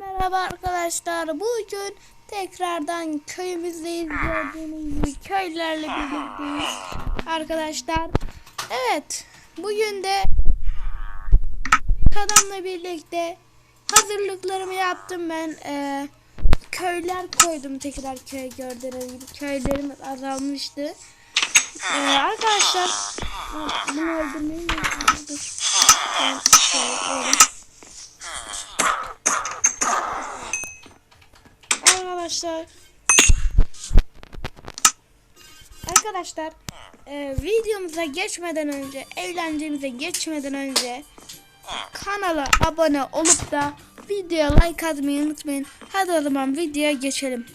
Merhaba arkadaşlar. Bugün tekrardan köyümüzdeyiz. Gördüğünüz köylerle birlikteyiz. Arkadaşlar. Evet. Bugün de adamla birlikte hazırlıklarımı yaptım ben. Ee, köyler koydum tekrar köy gördüğünüz gibi. Köylerimiz azalmıştı. Ee, arkadaşlar bunu öldürmeyi? Dur. Ben şöyle öyle. Arkadaşlar Arkadaşlar e, videomuza geçmeden önce eğlencemize geçmeden önce kanala abone olup da videoya like atmayı unutmayın. Hadi o zaman videoya geçelim.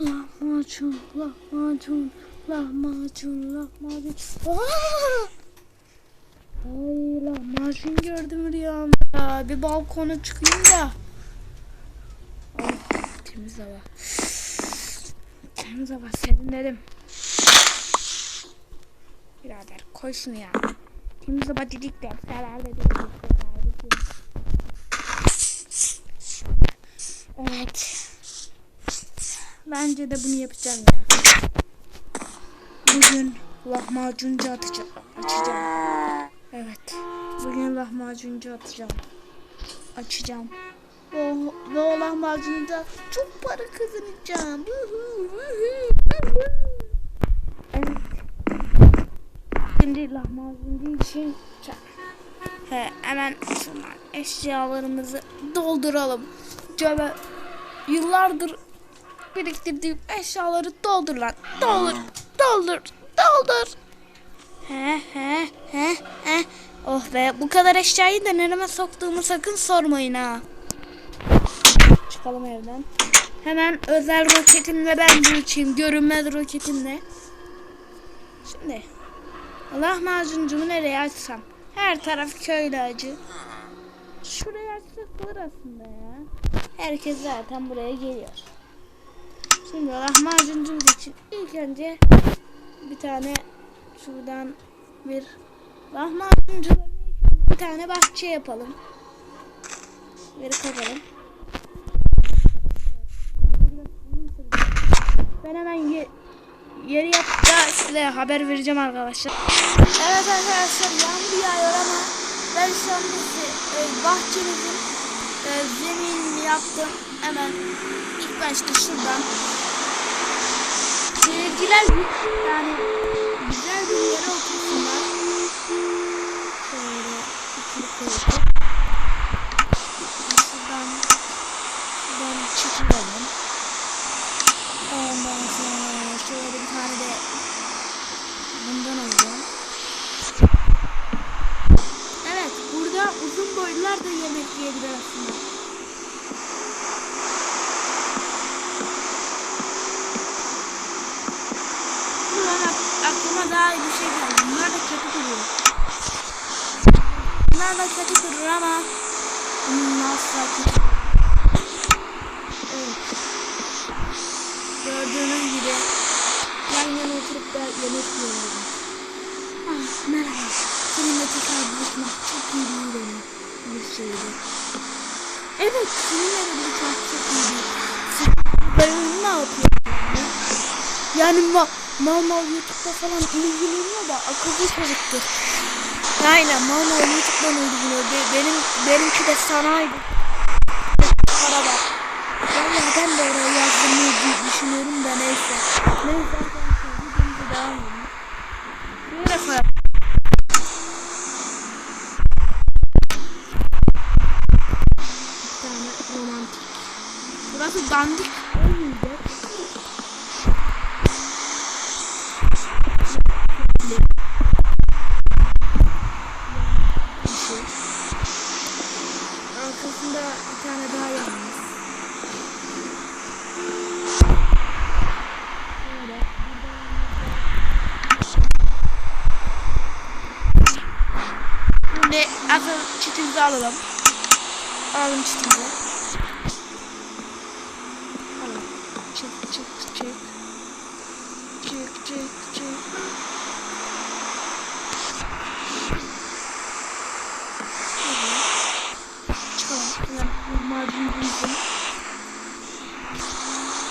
Lahmacun, lahmacun, lahmacun, lahmacun. Aa! Ay lahmacun gördüm rüyamda. Bir balkona çıkayım da. Temiz hava. Temiz hava serinledim. Birader koy şunu ya. Temiz hava dedik de sever dedik. Evet. Bence de bunu yapacağım ya. Bugün lahmacuncu atacağım. Açacağım. Evet. Bugün lahmacuncu atacağım. Açacağım. Ve o lahmacunca çok para kazanacağım. Evet. Şimdi lahmacuncu için He, hemen eşyalarımızı dolduralım. Cebe yıllardır biriktirdiğim eşyaları doldur lan. Doldur, doldur, doldur. He he he he. Oh be bu kadar eşyayı da nereme soktuğumu sakın sormayın ha. Çıkalım evden. Hemen özel roketimle ben uçayım. Görünmez roketimle. Şimdi lahmacuncumu nereye açsam? Her taraf köylü acı. Şuraya açsak olur aslında ya. Herkes zaten buraya geliyor. Şimdi lahmacuncumuz için ilk önce bir tane şuradan bir lahmacuncuların bir tane bahçe yapalım. Veri kazalım. Ben hemen ye yeri yapıp da size haber vereceğim arkadaşlar. Evet arkadaşlar yağmur yağıyor ama ben şu an e, bahçemizin e, zeminini yaptım. Hemen ilk başta şuradan seyirciler yani güzel bir yere otursunlar. Şöyle ikili koyduk. Şuradan şuradan çekilelim. Ondan sonra şöyle bir tane de bundan alacağım. Evet, burada uzun boylular da yemek yiyebilir aslında. Ulan ak- aklıma daha iyi bir şey geldi. Bunlar da kötü duruyor. Bunlar da kötü durur ama kötü Evet. Gördüğünüz gibi yan yana oturup da yemek yiyorum. Ah merhaba. Seninle tekrar buluşmak çok iyi bir benim bir şeydi. Evet seninle de buluşmak çok iyi bir Ben ne yapıyorum? ya? Yani ma mal mal YouTube'da falan ilgileniyor da akıllı çocuktur. Aynen mal mal YouTube'dan ilgileniyor. Be- Benim, benimki de sanaydı. Para bak. Vallahi ben de oraya yazdım diye düşünüyorum da neyse. Neyse arkadaşlar videomuza devam edelim. Şuraya da koyalım. Bir tane romantik. Burası dandik olmayacak. Bir şey. Arkasında bir tane daha yalnız. Böyle. Şimdi asıl çitimizi alalım. Alalım çitimizi. Alalım. Çık çık çık. Çık çık çık. bakalım. Şöyle lahmacunumuzun.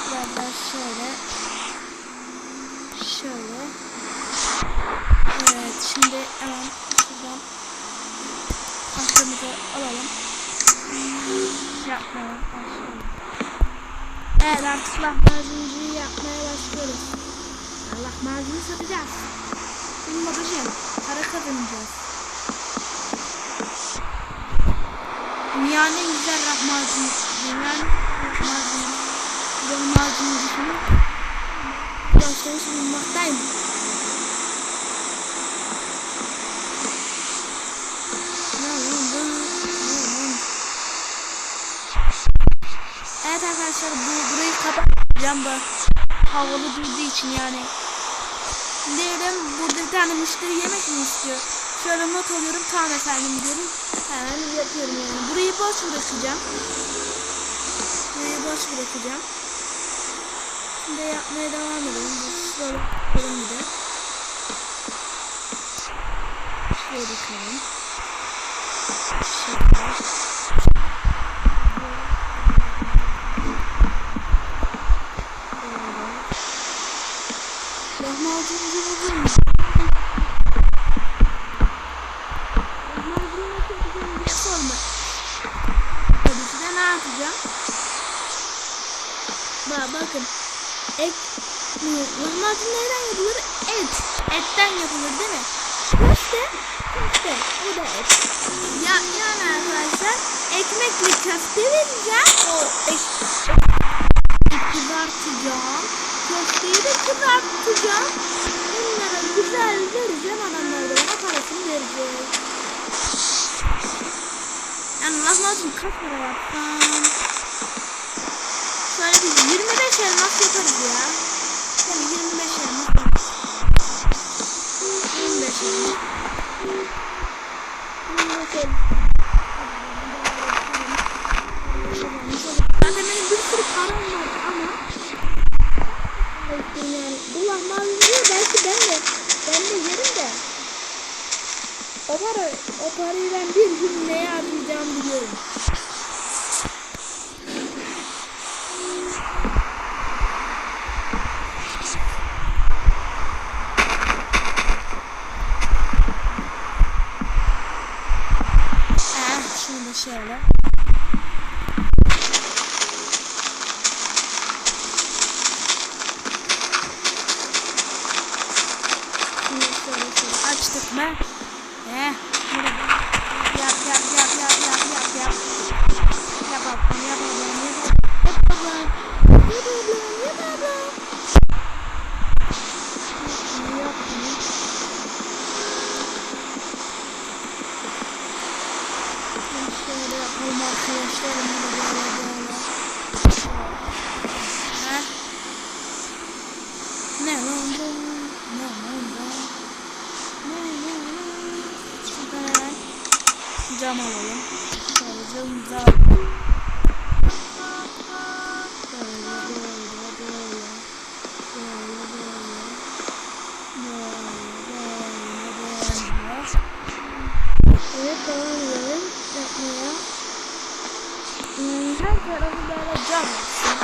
Biraz daha şöyle. Şöyle. Evet şimdi hemen şuradan pastamızı alalım. Yapmaya başlayalım. Evet artık lahmacuncuyu yapmaya başlıyoruz. Yani lahmacunu satacağız. Benim babacığım para kazanacağız. Dünyanın en güzel lahmacun. Dünyanın lahmacun. Lahmacuncusunun başlamış bulunmaktayım. Evet arkadaşlar bu burayı kapatacağım da havalı durduğu için yani. Diyelim burada bir tane müşteri yemek mi istiyor? Şöyle not alıyorum tamam efendim diyorum. Hemen yapıyorum yani. Burayı boş bırakacağım. Burayı boş bırakacağım. Şimdi yapmaya devam edelim. Şöyle yapalım bir de. Şöyle bakalım. Şöyle. Lahmacuncu buldum. Lahmacunu nasıl yapacağım diye sorma. Tabii ki de ne yapacağım? Bak bakın. Et. bu Lahmacun neyden yapılır? Et. Etten yapılır değil mi? Köfte. Köfte. O da et. Ya, yani arkadaşlar ekmekli köfte vereceğim. O ek, kızartacağım. Köfteyi de kızartacağım. Bunlara güzel vereceğim. Adamlar da bana parasını verecek. Yani lahmacun kaç para yapsam? Şöyle bir 25 elmas yaparız ya. Yani 25 elmas yaparız. 25 elmas. 25 elmas. Zaten benim bir sürü param var ama yani bu lahmacuncuyu belki ben de ben de yerim de o para o parayı ben bir gün neye harcayacağımı biliyorum. Eh, şunu da şöyle. Şimdi şöyle şöyle açtık mı? Eh, yap yap yap yap yap yap yap. Yap ablam. Yap ablam. Yap ablam yap ablam. Şunu yap bunu. Şimdi Şöyle yapalım arkadaşlar. Bunu da böyle böyle. Heh. Ne lan bu? Ne lan bu? Ne ne ne? Şuradan hemen cam alalım. Şöyle camımızı alalım. Böyle böyle böyle. Böyle böyle. Böyle böyle böyle. Evet devam edelim yapmaya. Hmm, her tarafı böyle cam olsun.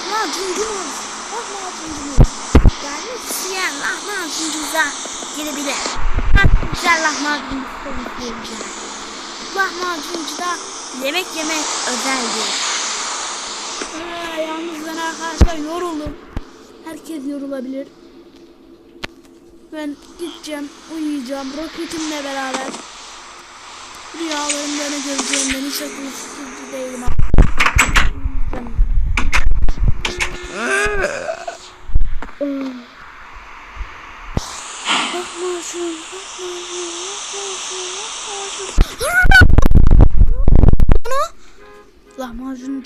Lahmacuncumuz, lahmacuncumuz. Gelmek isteyen lahmacuncumuza girebilir. Çok güzel lahmacun konuşuyoruz. Lahmacuncuda yemek yemek özeldir. Ee, yalnız ben arkadaşlar yoruldum. Herkes yorulabilir. Ben gideceğim, uyuyacağım, roketimle beraber. Rüyalarımda ne göreceğimden hiç akıl sıkıntı değilim.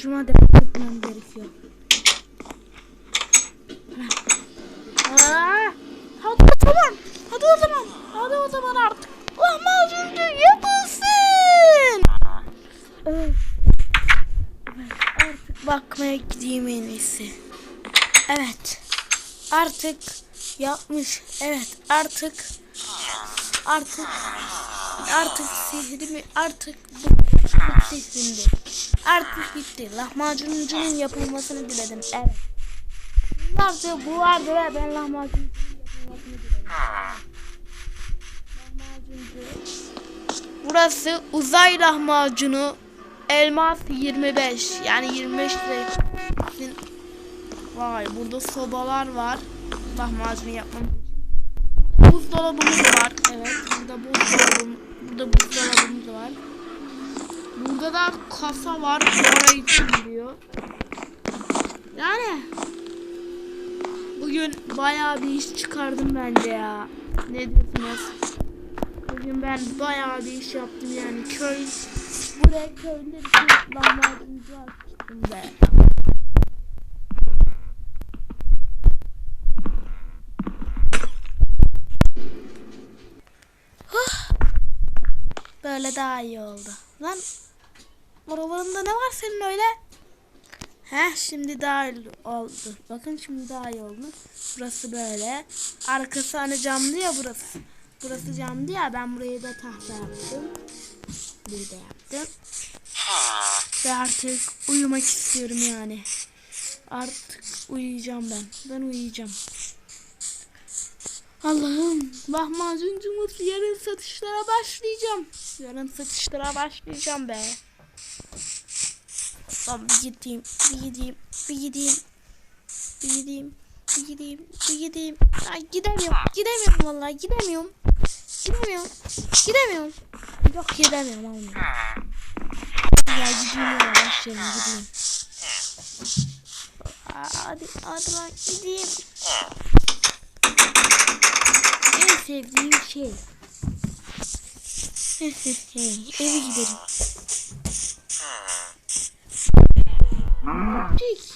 Lahmacuncuma devam etmem gerekiyor. Aa, hadi o zaman, hadi o zaman, hadi o zaman artık. Lahmacuncu yapılsın. Evet. Evet, artık bakmaya gideyim en iyisi. Evet. Artık Yapmış. Evet artık artık artık sihrimi artık bu şimdi. Artık bitti. Lahmacuncunun yapılmasını diledim. Evet. Yıllarca bu vardı ve ben lahmacuncunun yapılmasını diledim. Lahmacuncu. Burası uzay lahmacunu elmas 25 yani 25 lira. Vay burada sobalar var lahmacun yapmam. Buzdolabımız var. Evet burada buzdolabım burada buzdolabımız var. Burada da kasa var. Oraya için gidiyor. Yani bugün bayağı bir iş çıkardım bence ya. Ne diyorsunuz? Bugün ben bayağı bir iş yaptım yani köy buraya köyde bir lahmacuncu açtım be. Böyle daha iyi oldu. Lan oralarında ne var senin öyle? Heh şimdi daha iyi oldu. Bakın şimdi daha iyi oldu. Burası böyle. Arkası hani camlı ya burası. Burası camlı ya ben burayı da tahta yaptım. Burayı da yaptım. Ve artık uyumak istiyorum yani. Artık uyuyacağım ben. Ben uyuyacağım. Allah'ım lahmacuncumuz yarın satışlara başlayacağım. Yarın satışlara başlayacağım be. Lan bir gideyim, bir gideyim, bir gideyim, bir gideyim, bir gideyim, bir gideyim. Ay gidemiyorum, gidemiyorum vallahi gidemiyorum. Gidemiyorum, gidemiyorum. Yok gidemiyorum olmuyor. Ya gideyim ya başlayalım gideyim. Hadi, hadi lan gideyim. En sevdiğim şey. Eve gidelim. Cik.